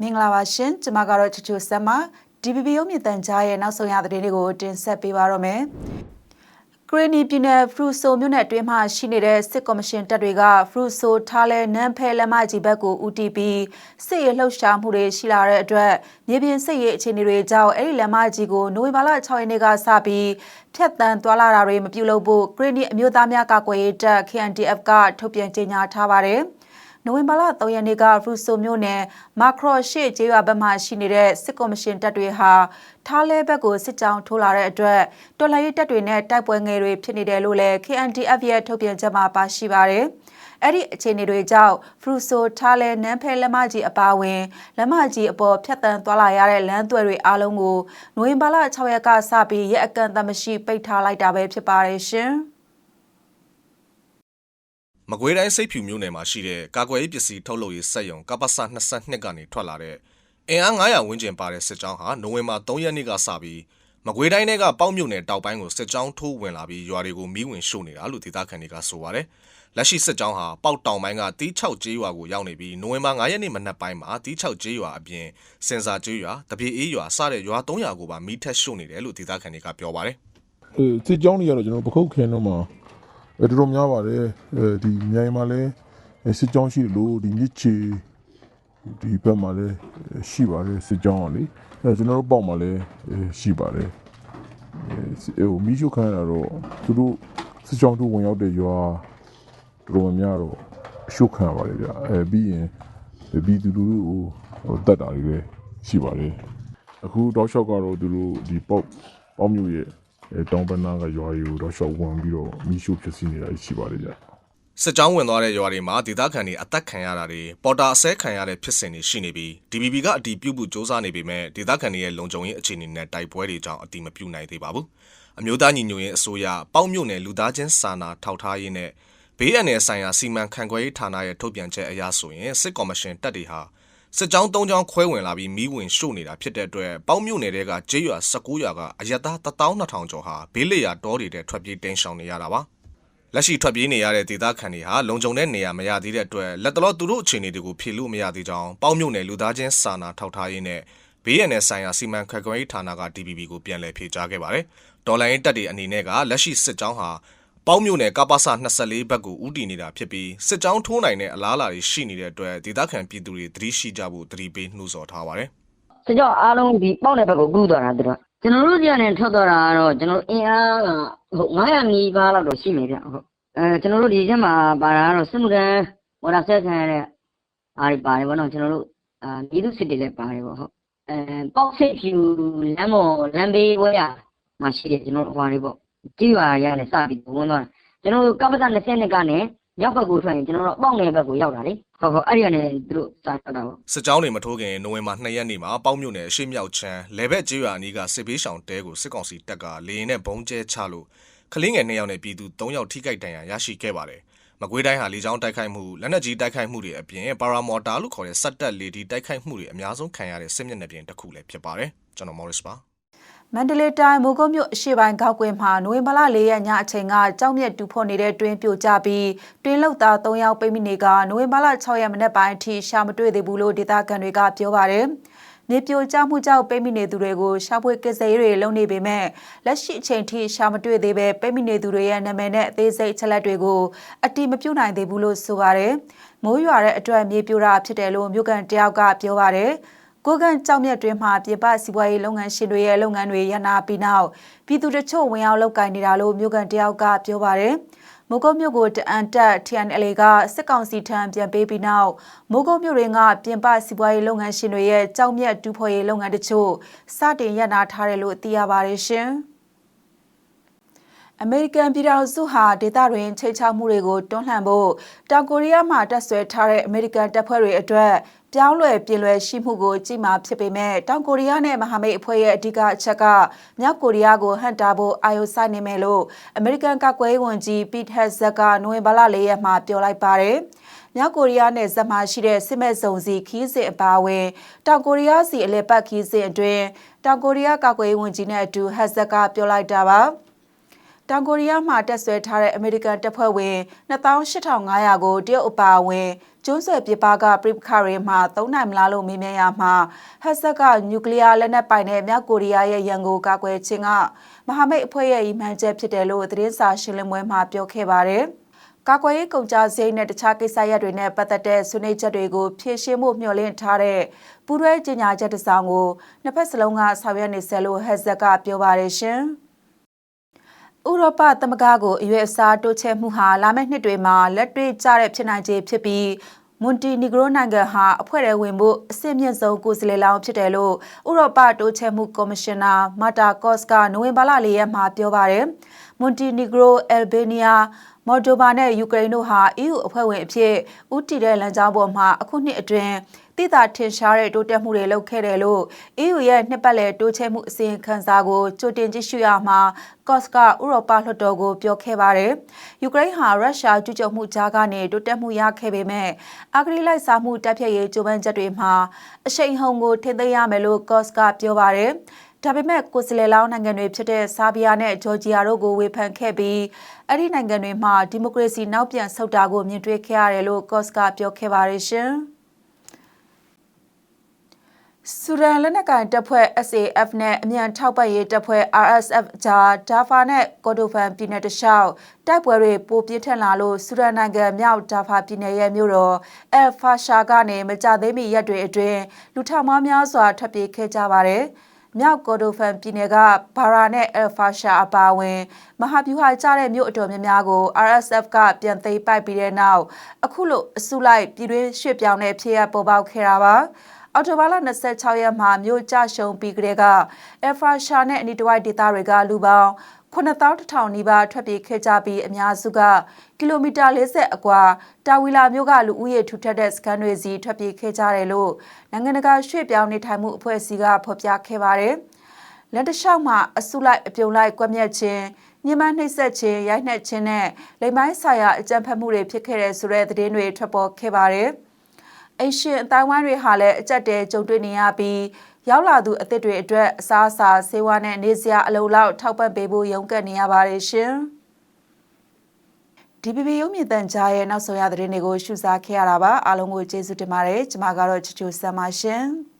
မင်္ဂလာပါရှင်ကျမကတော့ချူချူဆက်မ DBB ရုံးမြင့်တန်ကြားရဲ့နောက်ဆုံးရသတင်းတွေကိုတင်ဆက်ပေးပါရမယ်က ရနီပြည်နယ်ဖရူဆိုမြို့နယ်အတွင်းမှာရှိနေတဲ့စစ်ကော်မရှင်တပ်တွေကဖရူဆိုထားလဲနန်းဖဲလက်မကြီးဘက်ကို UTP စစ်ရေးလှုပ်ရှားမှုတွေရှိလာတဲ့အတွက်မြေပြင်စစ်ရေးအခြေအနေတွေကြောင့်အဲ့ဒီလက်မကြီးကိုနိုဝင်ဘာလ6ရက်နေ့ကစပြီးဖျက်တမ်းသွားလာတာတွေမပြုလုပ်ဖို့ကရနီအမျိုးသားများကာကွယ်ရေးတပ် KNDF ကထုတ်ပြန်ကြေညာထားပါတယ်။ နိုဝင်ဘာလ3ရက်နေ့ကဖရူဆိုမြို့နယ်မာခရော့ရှေ့ကျေးရွာဘက်မှရှိနေတဲ့စစ်ကော်မရှင်တပ်တွေဟာထားလဲဘက်ကိုစစ်ကြောင်းထိုးလာတဲ့အတွက်တော်လှန်ရေးတပ်တွေနဲ့တိုက်ပွဲငယ်တွေဖြစ်နေတယ်လို့လည်း KNDF ရဲ့ထုတ်ပြန်ချက်မှာပါရှိပါတယ်။အဲ့ဒီအခြေအနေတွေကြောင့်ဖရူဆိုထားလဲနန်းဖဲလက်မကြီးအပါဝင်လက်မကြီးအပေါ်ဖြတ်တန်းသွားလာရတဲ့လမ်းသွယ်တွေအားလုံးကိုနိုဝင်ဘာလ6ရက်ကစပြီးရက်အကန့်အသတ်မရှိပိတ်ထားလိုက်တာပဲဖြစ်ပါတယ်ရှင်။ မကွေးတိုင်းစိတ်ဖြူမြို့နယ်မှာရှိတဲ့ကာကွယ်ရေးပစ္စည်းထုတ်လုပ်ရေးစက်ရုံကပ္ပစ22ကနေထွက်လာတဲ့အင်အား900ဝန်းကျင်ပါတဲ့စစ်ကြောင်းဟာနိုဝင်ဘာ3ရက်နေ့ကစပြီးမကွေးတိုင်းထဲကပေါက်မြို့နယ်တောက်ပိုင်းကိုစစ်ကြောင်းထိုးဝင်လာပြီးရွာတွေကိုမီးဝင်ရှို့နေတာလို့ဒေသခံတွေကဆိုပါတယ်။လက်ရှိစစ်ကြောင်းဟာပေါက်တောင်ပိုင်းကတီး6ကျေးရွာကိုရောက်နေပြီးနိုဝင်ဘာ9ရက်နေ့မနက်ပိုင်းမှာတီး6ကျေးရွာအပြင်စင်စာကျေးရွာတပြေအေးရွာစတဲ့ရွာ300ကိုပါမီးထက်ရှို့နေတယ်လို့ဒေသခံတွေကပြောပါတယ်။အဲစစ်ကြောင်းတွေကတော့ကျွန်တော်ပခုတ်ခင်းတော့မှာ အဲတော်တော်များပါတယ်အဲဒီမြိုင်မှာလည်းအဲစစ်ကြောင်းရှိတယ်လို့ဒီမြစ်ချီဒီဘက်မှာလည်းရှိပါတယ်စစ်ကြောင်းကလေအဲကျွန်တော်တို့ပေါ့မှာလည်းအဲရှိပါတယ်အဲဟိုမီးရှို့ခံရတာတော့သူတို့စစ်ကြောင်းတို့ဝင်ရောက်တဲ့ရွာတော်တော်များများတော့ရှုတ်ခံရပါတယ်ဗျအဲပြီးရင်ပြီးသူတို့ဟိုဟိုတက်တာတွေလည်းရှိပါတယ်အခုတော့ရှော့ကတော့သူတို့ဒီပေါ့ပေါ့မျိုးရဲ့ အဲတောင်ပနာကရွာရီကိုတော့ရှော့ဝင်ပြီးတော့မီးရှို့ဖြစ်စီနေတာရှိပါတယ်ဗျစစ်ကြောင်းဝင်သွားတဲ့ရွာတွေမှာဒေသခံတွေအသက်ခံရတာတွေပေါ်တာအဆဲခံရတဲ့ဖြစ်စဉ်တွေရှိနေပြီး DBB ကအတီးပြုတ်ဖို့စ조사နေပေမဲ့ဒေသခံတွေရဲ့လုံခြုံရေးအခြေအနေနဲ့တိုက်ပွဲတွေကြောင့်အတီးမပြုတ်နိုင်သေးပါဘူးအမျိုးသားညီညွတ်ရေးအစိုးရပေါက်မြို့နယ်လူသားချင်းစာနာထောက်ထားရေးနဲ့ဘေးအန္တရာယ်ဆိုင်ရာစီမံခန့်ခွဲရေးဌာနရဲ့ထုတ်ပြန်ချက်အရဆိုရင်စစ်ကော်မရှင်တပ်တွေဟာ စစ်ကြောင်း၃ကြောင်းခွဲဝင်လာပြီးမီးဝင်ရှို့နေတာဖြစ်တဲ့အတွက်ပေါက်မြို့နယ်တဲကကျေးရွာ19ရွာကအရက်သား12000ကျော်ဟာဘေးလျာတောတွေထဲထွက်ပြေးတိမ်းရှောင်နေရတာပါလက်ရှိထွက်ပြေးနေရတဲ့ဒေသခံတွေဟာလုံခြုံတဲ့နေရာမရသေးတဲ့အတွက်လက်တလောသူတို့အခြေအနေတွေကိုဖြေလို့မရသေးကြောင်းပေါက်မြို့နယ်လူသားချင်းစာနာထောက်ထားရေးနဲ့ဘေးရန်နယ်ဆိုင်ရာစီမံခန့်ခွဲရေးဌာနက DBB ကိုပြန်လည်ဖြေကြားခဲ့ပါတယ်။ဒေါ်လာရင်းတက်တွေအနေနဲ့ကလက်ရှိစစ်ကြောင်းဟာ ပေါင်းမြို့နယ်ကပ္ပစ24ဘက်ကိုဥတီနေတာဖြစ်ပြီးစစ်ကြောင်းထိုးနိုင်တဲ့အလားအလာတွေရှိနေတဲ့အတွက်ဒေသခံပြည်သူတွေသတိရှိကြဖို့သတိပေးနှိုးဆော်ထားပါတယ်စကြောအားလုံးဒီပေါက်တဲ့ဘက်ကိုကူးသွားတာသူတို့ကကျွန်တော်တို့ကြီးကနေထွက်သွားတာကတော့ကျွန်တော်တို့အင်အားကဟုတ်900နီးပါးလောက်တော့ရှိနေဗျဟုတ်အဲကျွန်တော်တို့ဒီချက်မှာပါတာကတော့စစ်မှုထမ်းဝါဒဆက်ခံရတဲ့အားတွေပါတယ်ဗောနော်ကျွန်တော်တို့အာပြည်သူစစ်တွေလည်းပါတယ်ဗောဟုတ်အဲပေါက်စစ်ဖြူလမ်းမော်လမ်းဘေးဝဲရမှာရှိတယ်ကျွန်တော်တို့ဟွာတွေဗော ကြည်ရွာရနဲ့စပြီးဝင်သွားတယ်ကျွန်တော်တို့ကပ္ပစ20နှစ်ကနေရောက်ဘက်ကိုထွက်ရင်ကျွန်တော်တို့ပေါက်နယ်ဘက်ကိုရောက်တာလေဟုတ်ဟုတ်အဲ့ဒီကနေသူတို့စထွက်တာဗောစစ်ကြောင်းတွေမထိုးခင်နိုဝင်ဘာ2ရက်နေ့မှာပေါင်းမြို့နယ်အရှိမြောက်ချမ်းလေဘက်ကျေးရွာအနီးကစစ်ဘေးရှောင်တဲကိုစစ်ကောင်စီတပ်ကလေရင်နဲ့ဘုံကျဲချလို့ကလင်းငယ်2ယောက်နဲ့ပြည်သူ3ယောက်ထိခိုက်ဒဏ်ရာရရှိခဲ့ပါတယ်။မကွေးတိုင်းဟာလေကြောင်းတိုက်ခိုက်မှုလက်နက်ကြီးတိုက်ခိုက်မှုတွေအပြင်ပါရာမော်တာလို့ခေါ်တဲ့စက်တက်လေဒီတိုက်ခိုက်မှုတွေအများဆုံးခံရတဲ့စစ်မျက်နှာပြင်တစ်ခုလည်းဖြစ်ပါတယ်။ကျွန်တော် Morris ပါ။ မန္တလေးတိုင်းမိုးကုတ်မြို့အရှိပိုင်းကောက်ကွင်းမှာနိုဝင်ဘာလ၄ရက်ညအချိန်ကကြောက်မြက်တူဖော်နေတဲ့တွင်းပြိုကျပြီးတွင်းလောက်သား၃ယောက်ပိတ်မိနေကနိုဝင်ဘာလ6ရက်မနေ့ပိုင်းအထိရှာမတွေ့သေးဘူးလို့ဒေသခံတွေကပြောပါတယ်။မြေပြိုကျမှုကြောင့်ပိတ်မိနေသူတွေကိုရှာဖွေကစားရေးတွေလုပ်နေပေမဲ့လက်ရှိအချိန်ထိရှာမတွေ့သေးပဲပိတ်မိနေသူတွေရဲ့နာမည်နဲ့အသေးစိတ်ချက်လက်တွေကိုအတိမပြုတ်နိုင်သေးဘူးလို့ဆိုပါတယ်။မိုးရွာတဲ့အတွက်မြေပြိုတာဖြစ်တယ်လို့မြို့ကန်တယောက်ကပြောပါတယ်။ ကိုကန်ကြောက်မြက်တွင်မှပြပစီးပွားရေးလုပ်ငန်းရှင်တွေရဲ့လုပ်ငန်းတွေရနာပြီးနောက်ပြည်သူတချို့ဝင်ရောက်လုပ်ကိုင်နေတာလို့မြို့ကန်တယောက်ကပြောပါတယ်။မိုးကုတ်မြို့ကိုတအန်တက် TNLA ကစစ်ကောင်စီထံပြန်ပေးပြီးနောက်မိုးကုတ်မြို့ရင်းကပြင်ပစီးပွားရေးလုပ်ငန်းရှင်တွေရဲ့ကြောက်မြက်တူဖော်ရေးလုပ်ငန်းတချို့စတင်ရနာထားတယ်လို့သိရပါတယ်ရှင်။အမေရိကန်ပြည်ထောင်စုဟာဒေသတွင်ချိတ်ချမှုတွေကိုတွန်းလှန်ဖို့တောင်ကိုရီးယားမှတက်ဆွဲထားတဲ့အမေရိကန်တပ်ဖွဲ့တွေအတွက် ပြောင်းလဲပြင်လွယ်ရှိမှုကိုကြည်မာဖြစ်ပေမဲ့တောင်ကိုရီးယားနဲ့မဟာမိတ်အဖွဲ့ရဲ့အဓိကအချက်ကမြောက်ကိုရီးယားကိုဟန်တာဖို့အာရုံစိုက်နေမယ်လို့အမေရိကန်ကာကွယ်ရေးဝန်ကြီးပီထက်ဇက်ကနိုဝင်ဘာလ၄ရက်မှာပြောလိုက်ပါတယ်။မြောက်ကိုရီးယားနဲ့ဇက်မှရှိတဲ့စစ်မဲ့စုံစီခီးစစ်အပါအဝင်တောင်ကိုရီးယားစီအလဲပတ်ခီးစစ်အတွင်းတောင်ကိုရီးယားကာကွယ်ရေးဝန်ကြီးနဲ့အတူဟက်ဇက်ကပြောလိုက်တာပါ။ တောင်ကိုရီးယားမှတက်ဆွဲထားတဲ့အမေရိကန်တပ်ဖွဲ့ဝင်28500ကိုတရုတ်အပါအဝင်ကျွန်းဆွယ်ပြပကပြိပခတွေမှာသုံးနိုင်မလားလို့မေးမြန်းရမှာဟက်ဆက်ကနျူကလ িয়ার လက်နက်ပိုင်တဲ့မြောက်ကိုရီးယားရဲ့ရန်ကိုကာကွယ်ခြင်းကမဟာမိတ်အဖွဲ့ရဲ့အီမှန်ချက်ဖြစ်တယ်လို့သတင်းစာရှင်းလင်းပွဲမှာပြောခဲ့ပါတယ်။ကာကွယ်ရေးကုန်ကြစရိတ်နဲ့တခြားကိစ္စရပ်တွေနဲ့ပတ်သက်တဲ့ဆွေးနွေးချက်တွေကိုဖြည့်ရှင်းဖို့မျှော်လင့်ထားတဲ့ပူးတွဲကြေညာချက်တစ်စောင်ကိုနှစ်ဖက်စလုံးကဆောင်ရွက်နေဆဲလို့ဟက်ဆက်ကပြောပါတယ်ရှင်။ ဥရောပသမဂ္ဂကိုအရွယ်အစားတိုးချဲ့မှုဟာလာမယ့်နှစ်တွေမှာလက်တွေ့ကျတဲ့ဖြစ်နိုင်ခြေဖြစ်ပြီးမွန်တီနီဂရိုနိုင်ငံဟာအဖွဲ့ထဲဝင်ဖို့အဆင့်မြင့်ဆုံးကိုယ်စားလှယ်လောင်းဖြစ်တယ်လို့ဥရောပတိုးချဲ့မှုကော်မရှင်နာမာတာကော့စ်ကနိုဝင်ဘာလ၄ရက်မှာပြောပါတယ်။မွန်တီနီဂရိုအယ်ဘေးနီးယား မော်ဒိုဘာနဲ့ယူကရိန်းတို့ဟာ EU အဖွဲ့ဝင်အဖြစ်ဦးတည်တဲ့လမ်းကြောင်းပေါ်မှာအခုနှစ်အတွင်းတိတာထင်ရှားတဲ့တိုးတက်မှုတွေလုပ်ခဲ့တယ်လို့ EU ရဲ့နှစ်ပတ်လည်တိုးချဲ့မှုအစီရင်ခံစာကိုကြိုတင်ကြည့်ရှုရမှာကော့စကဥရောပလွှတ်တော်ကိုပြောခဲ့ပါတယ်။ယူကရိန်းဟာရုရှားကျူးကျော်မှုကြားကနေတိုးတက်မှုရခဲ့ပေမဲ့အဂရိလိုက်စားမှုတပ်ဖြတ်ရေးကြိုးပမ်းချက်တွေမှာအရှိန်ဟုန်ကိုထိန်းသိမ်းရမယ်လို့ကော့စကပြောပါတယ်။ ဒါပေမဲ့ကိုယ်စလဲလောင်းနိုင်ငံတွေဖြစ်တဲ့ဆာဘီယာနဲ့ဂျော်ဂျီယာတို့ကိုဝေဖန်ခဲ့ပြီးအဲ့ဒီနိုင်ငံတွေမှာဒီမိုကရေစီနောက်ပြန်ဆုတ်တာကိုမြင်တွေ့ခဲ့ရတယ်လို့ကော့စကပြောခဲ့ပါတယ်ရှင်။ဆူဒန်လက်နက်ကိုင်တပ်ဖွဲ့ SAF နဲ့အမြန်ထောက်ပံ့ရေးတပ်ဖွဲ့ RSF ကြားဒါဖာနဲ့ကော်ဒိုဖန်ပြည်နယ်တလျှောက်တိုက်ပွဲတွေပိုပြင်းထန်လာလို့ဆူဒန်နိုင်ငံမြောက်ဒါဖာပြည်နယ်ရဲ့မြို့တော်အယ်ဖာရှာကနေမကြသေးမီရက်တွေအတွင်းလူထောင်များစွာထပ်ပြေးခဲ့ကြပါတယ်။ မြောက်ကော်ဒိုဖန်ပြည်နယ်ကဘာရာနဲ့အယ်ဖာရှာအပါအဝင် မဟာဗျူဟာကျတဲ့မြို့အတော်များများကို RSF ကပြန်သိမ်းပိုက်ပြီးတဲ့နောက်အခုလိုအစုလိုက်ပြည်တွင်းရွှေ့ပြောင်းတဲ့ဖြစ်ရပ်ပေါ်ပေါက်ခဲ့တာပါ။အော်တိုဘာလ26ရက်မှာမြို့ကြရှုံပြီးကလေးကအယ်ဖာရှာနဲ့အနီတဝိုက်ဒေသတွေကလူပေါင်း 9000နီးပါးထွက်ပြေးခဲ့ကြပြီးအများစုကကီလိုမီတာ40အကွာတာဝီလာမြို့ကလူဦးရေထူထပ်တဲ့စခန်းတွေစီထွက်ပြေးခဲ့ကြတယ်လို့နိုင်ငံတကာရွှေ့ပြောင်းနေထိုင်မှုအဖွဲ့အစည်းကဖော်ပြခဲ့ပါတယ်။လက်တလျှောက်မှာအစုလိုက်အပြုံလိုက်ကွက်မြက်ခြင်းညမနှိမ့်ဆက်ခြင်းရိုက်နှက်ခြင်းနဲ့လိမ်မိုင်းဆိုင်ရာအကြမ်းဖက်မှုတွေဖြစ်ခဲ့တဲ့ဆိုတဲ့သတင်းတွေထွက်ပေါ်ခဲ့ပါတယ်။အိရှင်အတိုင်းဝိုင်းတွေဟာလည်းအကြက်တဲကြုံတွေ့နေရပြီး ရောက်လာသူအသစ်တွေအတွက်အစားအစာဆေးဝါးနဲ့နေစရာအလုံလောက်ထောက်ပံ့ပေးဖို့ရုန်းကန်နေရပါတယ်ရှင်။ DPP ရုံမြင့်တန်ကြားရဲ့နောက်ဆုံးရသတင်းတွေကိုရှုစားခဲ့ရတာပါအားလုံးကိုကျေးဇူးတင်ပါတယ်ကျွန်မကတော့ချူချူဆမ်းပါရှင်။